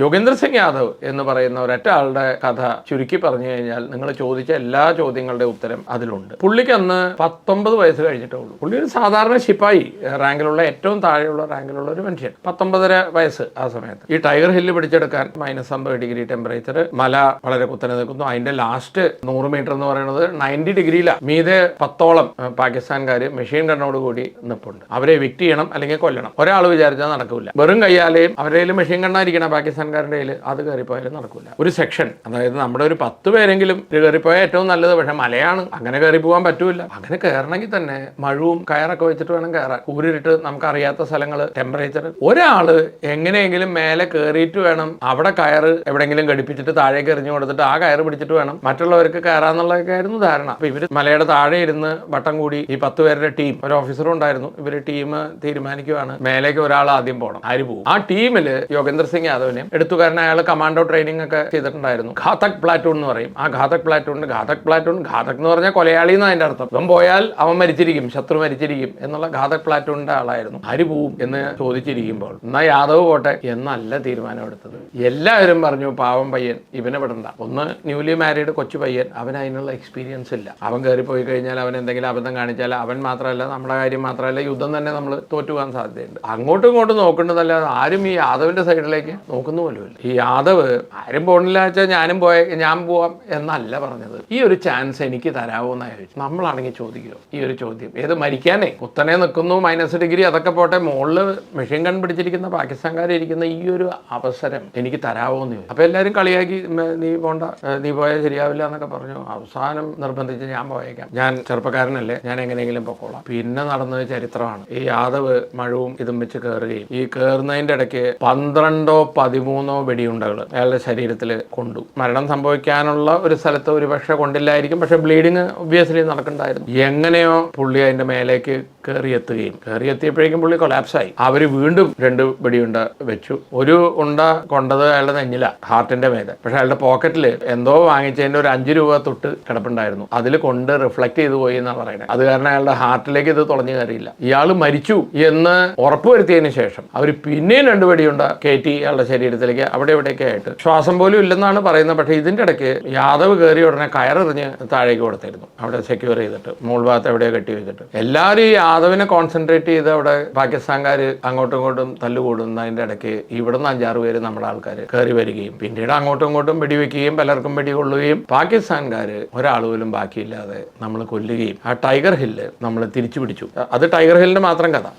യോഗേന്ദ്ര സിംഗ് യാദവ് എന്ന് പറയുന്ന ഒരൊറ്റ ആളുടെ കഥ ചുരുക്കി പറഞ്ഞു കഴിഞ്ഞാൽ നിങ്ങൾ ചോദിച്ച എല്ലാ ചോദ്യങ്ങളുടെ ഉത്തരം അതിലുണ്ട്. പുള്ളിക്ക് അന്ന് പത്തൊമ്പത് വയസ്സ് കഴിഞ്ഞിട്ടേ ഉള്ളൂ. പുള്ളി ഒരു സാധാരണ ശിപ്പായി റാങ്കിലുള്ള ഏറ്റവും താഴെയുള്ള റാങ്കിലുള്ള ഒരു മനുഷ്യൻ. പത്തൊമ്പതര വയസ്സ് ആ സമയത്ത്. ഈ ടൈഗർ ഹില്ല് പിടിച്ചെടുക്കാൻ മൈനസ് അമ്പത് ഡിഗ്രി ടെമ്പറേച്ചർ മല വളരെ കുത്തനെ നിൽക്കുന്നു. അതിന്റെ ലാസ്റ്റ് നൂറ് മീറ്റർ എന്ന് പറയുന്നത് നയന്റി ഡിഗ്രിയിലാണ് മീതെ പത്തോളം പാകിസ്ഥാൻകാർ മെഷീൻ ഗണ്ണോട് കൂടി നിൽപ്പുണ്ട് അവരെ വിക്ട് ചെയ്യണം അല്ലെങ്കിൽ കൊല്ലണം. ഒരാൾ വിചാരിച്ചാൽ നടക്കില്ല വെറും കയ്യാലെയും അവരുടെ മെഷീൻ മെഷീൻ ഗണ്ണായിരിക്കണം പാകിസ്ഥാൻകാരുടെ കയ്യിൽ അത് കയറിപ്പോയാലും നടക്കില്ല ഒരു സെക്ഷൻ അതായത് നമ്മുടെ ഒരു പത്ത് പേരെങ്കിലും കയറിപ്പോയാൽ ഏറ്റവും നല്ലത് പക്ഷെ മലയാണ് അങ്ങനെ കയറി പോകാൻ പറ്റൂല അങ്ങനെ കയറണമെങ്കിൽ തന്നെ മഴവും കയറൊക്കെ വെച്ചിട്ട് വേണം കയറാൻ. കൂരിട്ട് നമുക്ക് അറിയാത്ത സ്ഥലങ്ങൾ ടെമ്പറേച്ചർ ഒരാൾ എങ്ങനെയെങ്കിലും മേലെ കയറിയിട്ട് വേണം അവിടെ കയറ് എവിടെയെങ്കിലും ഘടിപ്പിച്ചിട്ട് താഴേക്ക് എറിഞ്ഞു കൊടുത്തിട്ട് ആ കയറ് പിടിച്ചിട്ട് വേണം മറ്റുള്ളവർക്ക് കയറാന്നുള്ളതൊക്കെ ആയിരുന്നു ധാരണ. അപ്പൊ ഇവർ മലയുടെ താഴെ ഇരുന്ന് വട്ടം കൂടി ഈ പത്ത് പേരുടെ ടീം ഒരു ഓഫീസറും ഉണ്ടായിരുന്നു. ഇവർ ടീം തീരുമാനിക്കുവാണ് മേലേക്ക് ഒരാൾ ആദ്യം പോകണം ആര് പോകും ആ ടീമിൽ യോഗേന്ദ്ര സിംഗ് യാദവിനെയും എടുത്തു കാരണം അയാൾ കമാൻഡോ ട്രെയിനിങ് ഒക്കെ ചെയ്തിട്ടുണ്ടായിരുന്നു. ഘാതക് പ്ലാറ്റൂൺ എന്ന് പറയും. ആ ഘാതക് പ്ലാറ്റൂൺ ഘാതക് പ്ലാറ്റൂൺ ഘാതക് എന്ന് പറഞ്ഞാൽ കൊലയാളി എന്ന് അതിന്റെ അർത്ഥം. ഇവൻ പോയാൽ അവൻ മരിച്ചിരിക്കും ശത്രു മരിച്ചിരിക്കും എന്നുള്ള ഘാതക് പ്ലാറ്റൂണിന്റെ ആളായിരുന്നു. ആര് പോവും എന്ന് ചോദിച്ചിരിക്കുമ്പോൾ എന്നാ യാദവ് പോട്ടെ എന്നല്ല തീരുമാനം എടുത്തത് എല്ലാവരും പറഞ്ഞു പാവം പയ്യൻ ഇവനെ വിടണ്ട. ഒന്ന് ന്യൂലി മാരീഡ് കൊച്ചു പയ്യൻ അവൻ അതിനുള്ള എക്സ്പീരിയൻസ് ഇല്ല. അവൻ കയറി പോയി കഴിഞ്ഞാൽ അവൻ എന്തെങ്കിലും അബദ്ധം കാണിച്ചാൽ അവൻ മാത്രമല്ല നമ്മുടെ കാര്യം മാത്രമല്ല യുദ്ധം തന്നെ നമ്മൾ തോറ്റുപോകാൻ സാധ്യതയുണ്ട്. അങ്ങോട്ടും ഇങ്ങോട്ടും നോക്കേണ്ടതല്ല ആരും ഈ യാദവിന്റെ സൈഡിലേക്ക് നോക്കുന്ന പോലുമില്ല. ഈ യാദവ് ആരും പോണില്ല വെച്ചാൽ ഞാനും പോയ ഞാൻ പോവാം എന്നല്ല പറഞ്ഞത്. ഈ ഒരു ചാൻസ് എനിക്ക് തരാമോ എന്നാ ചോദിച്ചു. നമ്മളാണെങ്കിൽ ചോദിക്കുമോ ഈ ഒരു ചോദ്യം. ഏത് മരിക്കാനേ? കുത്തനെ നിൽക്കുന്നു മൈനസ് ഡിഗ്രി അതൊക്കെ പോട്ടെ. മുകളിൽ മെഷീൻ കൺ പിടിച്ചിരിക്കുന്ന പാകിസ്ഥാൻകാരിരിക്കുന്ന ഈ ഒരു അവസരം എനിക്ക് തരാമോ എന്ന് ചോദിച്ചു. അപ്പൊ എല്ലാവരും കളിയാക്കി നീ പോണ്ട നീ പോയാൽ ശരിയാവില്ല എന്നൊക്കെ പറഞ്ഞു. അവസാനം നിർബന്ധിച്ച് ഞാൻ പോയേക്കാം. ഞാൻ ചെറുപ്പക്കാരനല്ലേ ഞാൻ എങ്ങനെയെങ്കിലും പൊക്കോളാം. പിന്നെ നടന്നത് ചരിത്രമാണ്. ഈ യാദവ് മഴവും ഇതും വെച്ച് കയറുകയും ഈ കയറുന്നതിന്റെ ഇടയ്ക്ക് പന്ത്രണ്ടോ പതിമൂന്നോ വെടിയുണ്ടകൾ അയാളുടെ ശരീരത്തിൽ കൊണ്ടു. മരണം സംഭവിക്കാനുള്ള ഒരു സ്ഥലത്ത് ഒരു പക്ഷെ കൊണ്ടില്ലായിരിക്കും. പക്ഷെ ബ്ലീഡിങ് ഒബ്വിയസ്ലി നടക്കണ്ടായിരുന്നു. എങ്ങനെയോ പുള്ളി അതിന്റെ മേലേക്ക് കയറിയെത്തുകയും കയറിയെത്തിയപ്പോഴേക്കും പുള്ളി കൊലാപ്സായി അവർ വീണ്ടും രണ്ട് വെടിയുണ്ട വെച്ചു. ഒരു ഉണ്ട കൊണ്ടത് അയാളുടെ നെഞ്ഞില ഹാർട്ടിന്റെ മേലെ. പക്ഷെ അയാളുടെ പോക്കറ്റിൽ എന്തോ വാങ്ങിച്ചതിന്റെ ഒരു അഞ്ച് രൂപ തൊട്ട് കിടപ്പുണ്ടായിരുന്നു. അതിൽ കൊണ്ട് റിഫ്ലക്ട് ചെയ്തു പോയി എന്നാണ് പറയുന്നത് അത് കാരണം അയാളുടെ ഹാർട്ടിലേക്ക് ഇത് തുളഞ്ഞു കയറിയില്ല. ഇയാൾ മരിച്ചു എന്ന് ഉറപ്പുവരുത്തിയതിനു ശേഷം അവർ പിന്നെയും രണ്ട് വെടിയുണ്ട കയറ്റി അയാളുടെ ശരീരത്തിലേക്ക് അവിടെ ഇവിടെയൊക്കെ ആയിട്ട്. ശ്വാസം പോലും ഇല്ലെന്നാണ് പറയുന്നത്. പക്ഷേ ഇതിന്റെ ഇടയ്ക്ക് യാദവ് കയറി ഉടനെ കയറെറിഞ്ഞ് താഴേക്ക് കൊടുത്തിരുന്നു. അവിടെ സെക്യൂർ ചെയ്തിട്ട് മുകൾ ഭാഗത്ത് എവിടെയോ കെട്ടി വെച്ചിട്ട്. എല്ലാവരും ഈ യാദവിനെ കോൺസെൻട്രേറ്റ് ചെയ്ത് അവിടെ പാകിസ്ഥാൻകാർ അങ്ങോട്ടും ഇങ്ങോട്ടും തല്ലുകൂടുന്നതിന്റെ ഇടയ്ക്ക് ഇവിടുന്ന് അഞ്ചാറ് പേര് നമ്മുടെ ആൾക്കാർ കയറി വരികയും പിന്നീട് അങ്ങോട്ടും ഇങ്ങോട്ടും വെടിവെക്കുകയും പലർക്കും വെടികൊള്ളുകയും പാകിസ്ഥാൻകാർ ഒരാൾ പോലും ബാക്കിയില്ലാതെ നമ്മൾ കൊല്ലുകയും ആ ടൈഗർ ഹില്ല് നമ്മൾ തിരിച്ചു പിടിച്ചു അത് ടൈഗർ ഹില്ലിന്റെ മാത്രം കഥ.